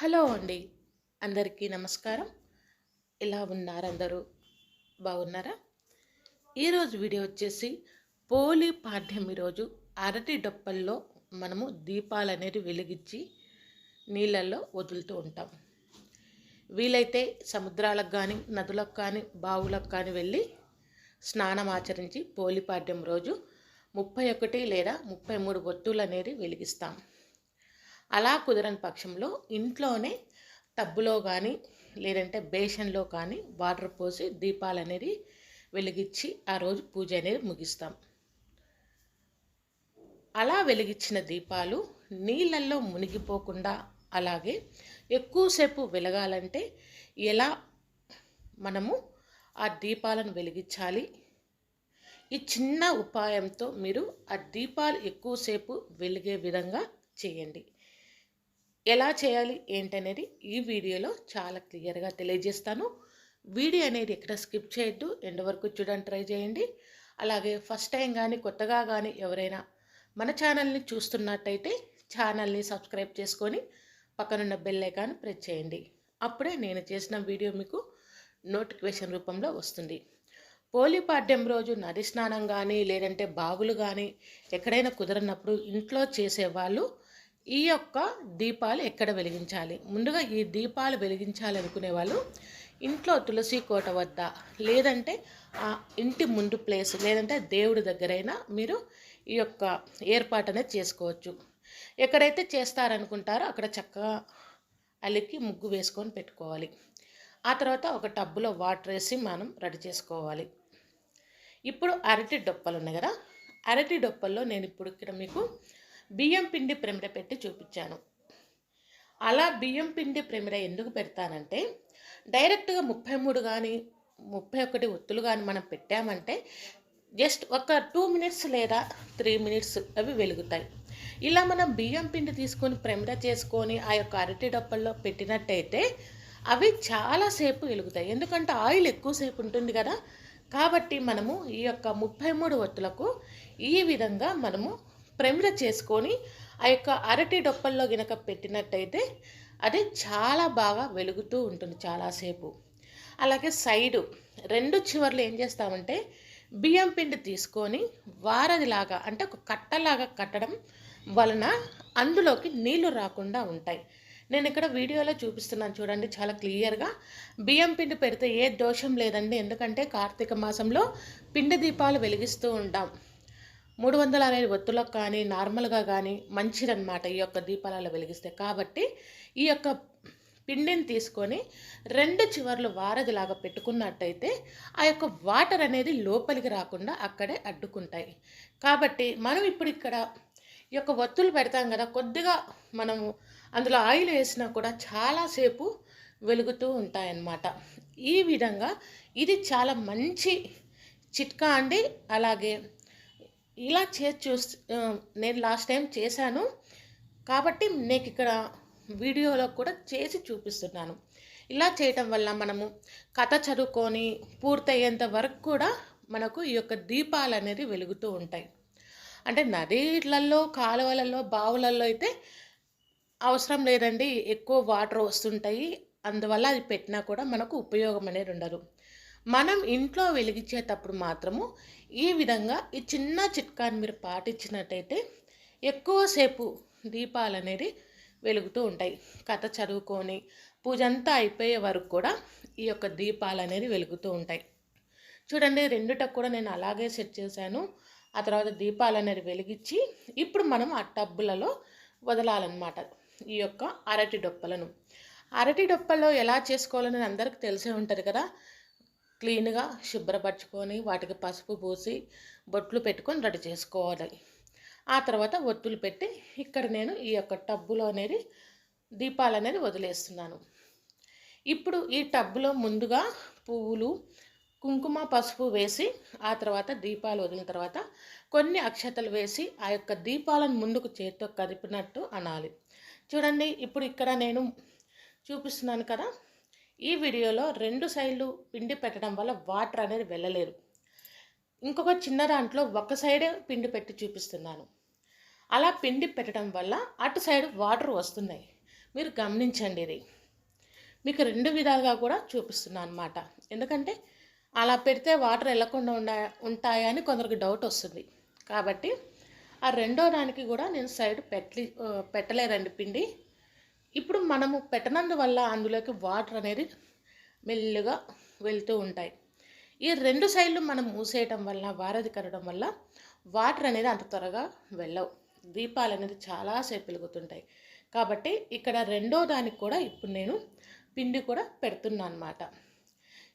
Hello అండి. అందరికీ నమస్కారం. ఎలా ఉన్నారు అందరూ బాగున్నారా? ఈరోజు వీడియో వచ్చేసి పోలి పాఠ్యం ఈరోజు అరటి డొప్పల్లో మనము దీపాలు అనేది వెలిగించి నీళ్ళల్లో వదులుతూ ఉంటాం. వీలైతే సముద్రాలకు కానీ నదులకు కానీ బావులకు కానీ వెళ్ళి స్నానం ఆచరించి పోలిపాడ్యం రోజు ముప్పై ఒకటి లేదా ముప్పై మూడు ఒత్తులు అనేది వెలిగిస్తాం. అలా కుదరని పక్షంలో ఇంట్లోనే టబ్బులో కానీ లేదంటే బేషన్లో కానీ వాటర్ పోసి దీపాలు అనేది వెలిగించి ఆ రోజు పూజ అనేది ముగిస్తాం. అలా వెలిగించిన దీపాలు నీళ్ళల్లో మునిగిపోకుండా అలాగే ఎక్కువసేపు వెలగాలంటే ఎలా మనము ఆ దీపాలను వెలిగించాలి? ఈ చిన్న ఉపాయంతో మీరు ఆ దీపాలు ఎక్కువసేపు వెలిగే విధంగా చేయండి. ఎలా చేయాలి ఏంటనేది ఈ వీడియోలో చాలా క్లియర్గా తెలియజేస్తాను. వీడియో అనేది ఎక్కడ స్కిప్ చేయొద్దు ఎండ్ వరకు చూడడానికి ట్రై చేయండి. అలాగే ఫస్ట్ టైం కానీ కొత్తగా కానీ ఎవరైనా మన ఛానల్ని చూస్తున్నట్టయితే ఛానల్ని సబ్స్క్రైబ్ చేసుకొని పక్కనున్న బెల్ ఐకాన్ ప్రెస్ చేయండి. అప్పుడే నేను చేసిన వీడియో మీకు నోటిఫికేషన్ రూపంలో వస్తుంది. పోలిపాడ్యం రోజు నది స్నానం కానీ లేదంటే బావులు కానీ ఎక్కడైనా కుదరనప్పుడు ఇంట్లో చేసేవాళ్ళు ఈ యొక్క దీపాలు ఎక్కడ వెలిగించాలి? ముందుగా ఈ దీపాలు వెలిగించాలి అనుకునే వాళ్ళు ఇంట్లో తులసి కోట వద్ద లేదంటే ఆ ఇంటి ముందు ప్లేస్ లేదంటే దేవుడి దగ్గరైనా మీరు ఈ యొక్క ఏర్పాటు అనేది చేసుకోవచ్చు. ఎక్కడైతే చేస్తారనుకుంటారో అక్కడ చక్కగా అలికి ముగ్గు వేసుకొని పెట్టుకోవాలి. ఆ తర్వాత ఒక టబ్బులో వాటర్ వేసి మనం రెడీ చేసుకోవాలి. ఇప్పుడు అరటి డొప్పలు ఉన్నాయి కదా? అరటి డొప్పల్లో నేను ఇప్పుడు ఇక్కడ మీకు బియ్యం పిండి ప్రమిడ పెట్టి చూపించాను. అలా బియ్యం పిండి ప్రమిడ ఎందుకు పెడతానంటే డైరెక్ట్గా ముప్పై మూడు కానీ ముప్పై ఒకటి ఒత్తులు కానీ మనం పెట్టామంటే జస్ట్ ఒక టూ మినిట్స్ లేదా త్రీ మినిట్స్ అవి వెలుగుతాయి. ఇలా మనం బియ్యం పిండి తీసుకొని ప్రమిడ చేసుకొని ఆ యొక్క అరటి డప్పల్లో పెట్టినట్టయితే అవి చాలాసేపు వెలుగుతాయి. ఎందుకంటే ఆయిల్ ఎక్కువసేపు ఉంటుంది కదా. కాబట్టి మనము ఈ యొక్క ముప్పై మూడు ఒత్తులకు ఈ విధంగా మనము ప్రమిర చేసుకొని ఆ యొక్క అరటి డొప్పల్లో గినక పెట్టినట్టయితే అది చాలా బాగా వెలుగుతూ ఉంటుంది చాలాసేపు. అలాగే సైడు రెండు చివర్లు ఏం చేస్తామంటే బియ్యం పిండి తీసుకొని వారదిలాగా అంటే ఒక కట్టలాగా కట్టడం వలన అందులోకి నీళ్ళు రాకుండా ఉంటాయి. నేను ఇక్కడ వీడియోలో చూపిస్తున్నాను చూడండి చాలా క్లియర్గా. బియ్యం పిండి పెడితే ఏ దోషం లేదండి. ఎందుకంటే కార్తీక మాసంలో పిండి దీపాలు వెలిగిస్తూ ఉంటాం. మూడు వందల అరవై ఒత్తులకు కానీ నార్మల్గా కానీ మంచిదన్నమాట ఈ యొక్క దీపాలలో వెలిగిస్తే. కాబట్టి ఈ యొక్క పిండిని తీసుకొని రెండు చివర్లు వారధిలాగా పెట్టుకున్నట్టయితే ఆ యొక్క వాటర్ అనేది లోపలికి రాకుండా అక్కడే అడ్డుకుంటాయి. కాబట్టి మనం ఇప్పుడు ఇక్కడ ఈ యొక్క ఒత్తులు పెడతాం కదా కొద్దిగా మనము అందులో ఆయిల్ వేసినా కూడా చాలాసేపు వెలుగుతూ ఉంటాయన్నమాట. ఈ విధంగా ఇది చాలా మంచి చిట్కా అండి. అలాగే ఇలా చేసి చూ నేను లాస్ట్ టైం చేశాను. కాబట్టి నీకు ఇక్కడ వీడియోలో కూడా చేసి చూపిస్తున్నాను. ఇలా చేయటం వల్ల మనము కథ చదువుకొని పూర్తయ్యేంత వరకు కూడా మనకు ఈ యొక్క దీపాలు అనేది వెలుగుతూ ఉంటాయి. అంటే నదీలలో కాలువలలో బావులలో అయితే అవసరం లేదండి. ఎక్కువ వాటర్ వస్తుంటాయి. అందువల్ల అది పెట్టినా కూడా మనకు ఉపయోగం అనేది ఉండదు. మనం ఇంట్లో వెలిగించేటప్పుడు మాత్రము ఈ విధంగా ఈ చిన్న చిట్కాని మీరు పాటించినట్టయితే ఎక్కువసేపు దీపాలు అనేది వెలుగుతూ ఉంటాయి. కథ చదువుకొని పూజ అంతా అయిపోయే వరకు కూడా ఈ యొక్క దీపాలు అనేది వెలుగుతూ ఉంటాయి. చూడండి రెండుటకు కూడా నేను అలాగే సెట్ చేశాను. ఆ తర్వాత దీపాలు అనేది వెలిగించి ఇప్పుడు మనం ఆ టబ్బులలో వదలాలన్నమాట. ఈ యొక్క అరటి డొప్పలను. అరటి డొప్పల్లో ఎలా చేసుకోవాలని అందరికీ తెలిసే ఉంటుంది కదా. క్లీన్గా శుభ్రపరచుకొని వాటికి పసుపు పూసి బొట్లు పెట్టుకొని రెడీ చేసుకోవాలి. ఆ తర్వాత ఒత్తులు పెట్టి ఇక్కడ నేను ఈ యొక్క టబ్బులో అనేది దీపాలు అనేది వదిలేస్తున్నాను. ఇప్పుడు ఈ టబ్బులో ముందుగా పువ్వులు కుంకుమ పసుపు వేసి ఆ తర్వాత దీపాలు వదిలిన తర్వాత కొన్ని అక్షతలు వేసి ఆ యొక్క దీపాలను ముందుకు చేతితో కదిపినట్టు అనాలి. చూడండి ఇప్పుడు ఇక్కడ నేను చూపిస్తున్నాను కదా ఈ వీడియోలో రెండు సైడ్లు పిండి పెట్టడం వల్ల వాటర్ అనేది వెళ్ళలేరు ఇంకొక చిన్న దాంట్లో ఒక సైడే పిండి పెట్టి చూపిస్తున్నాను. అలా పిండి పెట్టడం వల్ల అటు సైడ్ వాటర్ వస్తున్నాయి. మీరు గమనించండి ఇది. మీకు రెండు విధాలుగా కూడా చూపిస్తున్నాను అనమాట ఎందుకంటే అలా పెడితే వాటర్ వెళ్ళకుండా ఉండా ఉంటాయని కొందరికి డౌట్ వస్తుంది. కాబట్టి ఆ రెండో దానికి కూడా నేను సైడ్ పెట్టలి పెట్టలేదండి పిండి. ఇప్పుడు మనము పెట్టనందువల్ల అందులోకి వాటర్ అనేది మెల్లుగా వెళ్తూ ఉంటాయి. ఈ రెండు సైడ్లు మనం మూసేయటం వల్ల వారధి కరడం వల్ల వాటర్ అనేది అంత త్వరగా వెళ్ళవు. దీపాలు అనేది చాలాసేపు వెలుగుతుంటాయి. కాబట్టి ఇక్కడ రెండో దానికి కూడా ఇప్పుడు నేను పిండి కూడా పెడుతున్నాను అనమాట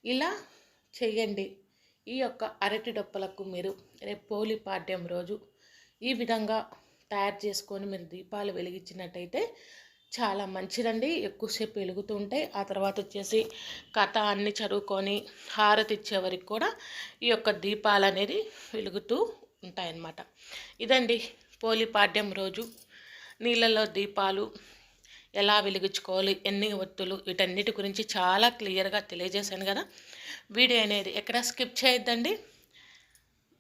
ఇలా చెయ్యండి ఈ యొక్క అరటి డొప్పలకు మీరు రేపు పోలి పాడ్యం రోజు ఈ విధంగా తయారు చేసుకొని మీరు దీపాలు వెలిగించినట్టయితే చాలా మంచిదండి. ఎక్కువసేపు వెలుగుతూ ఉంటాయి ఆ తర్వాత వచ్చేసి కథ అన్ని చదువుకొని హారతి ఇచ్చే వరకు కూడా ఈ యొక్క దీపాలు అనేది వెలుగుతూ ఉంటాయన్నమాట. ఇదండి పోలిపాడ్యం రోజు. నీళ్ళల్లో దీపాలు ఎలా వెలిగించుకోవాలి ఎన్ని ఒత్తులు వీటన్నిటి గురించి చాలా క్లియర్గా తెలియజేశాను కదా. వీడియో అనేది ఎక్కడ స్కిప్ చేయొద్దండి.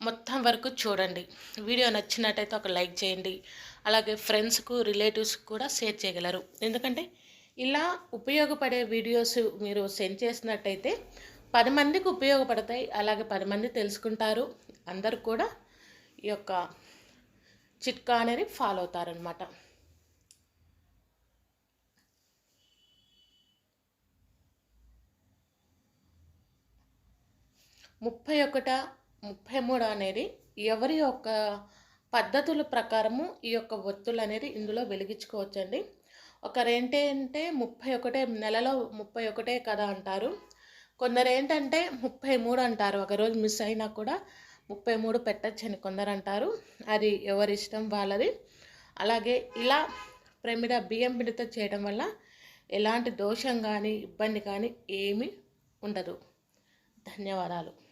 మొత్తం వరకు చూడండి. వీడియో నచ్చినట్టయితే ఒక లైక్ చేయండి. అలాగే ఫ్రెండ్స్కు రిలేటివ్స్కి కూడా షేర్ చేయగలరు. ఎందుకంటే ఇలా ఉపయోగపడే వీడియోస్ మీరు సెండ్ చేసినట్టయితే పది మందికి ఉపయోగపడతాయి. అలాగే పది మంది తెలుసుకుంటారు. అందరు కూడా ఈ యొక్క చిట్కా అనేది ఫాలో అవుతారనమాట ముప్పై ఒకట ముప్పై మూడు అనేది ఎవరి యొక్క పద్ధతుల ప్రకారము ఈ యొక్క ఒత్తులు అనేది ఇందులో వెలిగించుకోవచ్చండి. ఒకరు ఏంటంటే ముప్పై ఒకటే నెలలో ముప్పై ఒకటే కదా అంటారు. కొందరు ఏంటంటే ముప్పై మూడు అంటారు ఒకరోజు మిస్ అయినా కూడా ముప్పై మూడు పెట్టచ్చని కొందరు అంటారు అది ఎవరి ఇష్టం వాళ్ళది. అలాగే ఇలా ప్రమిడ బియ్యం పిండితో చేయడం వల్ల ఎలాంటి దోషం కానీ ఇబ్బంది కానీ ఏమీ ఉండదు. ధన్యవాదాలు.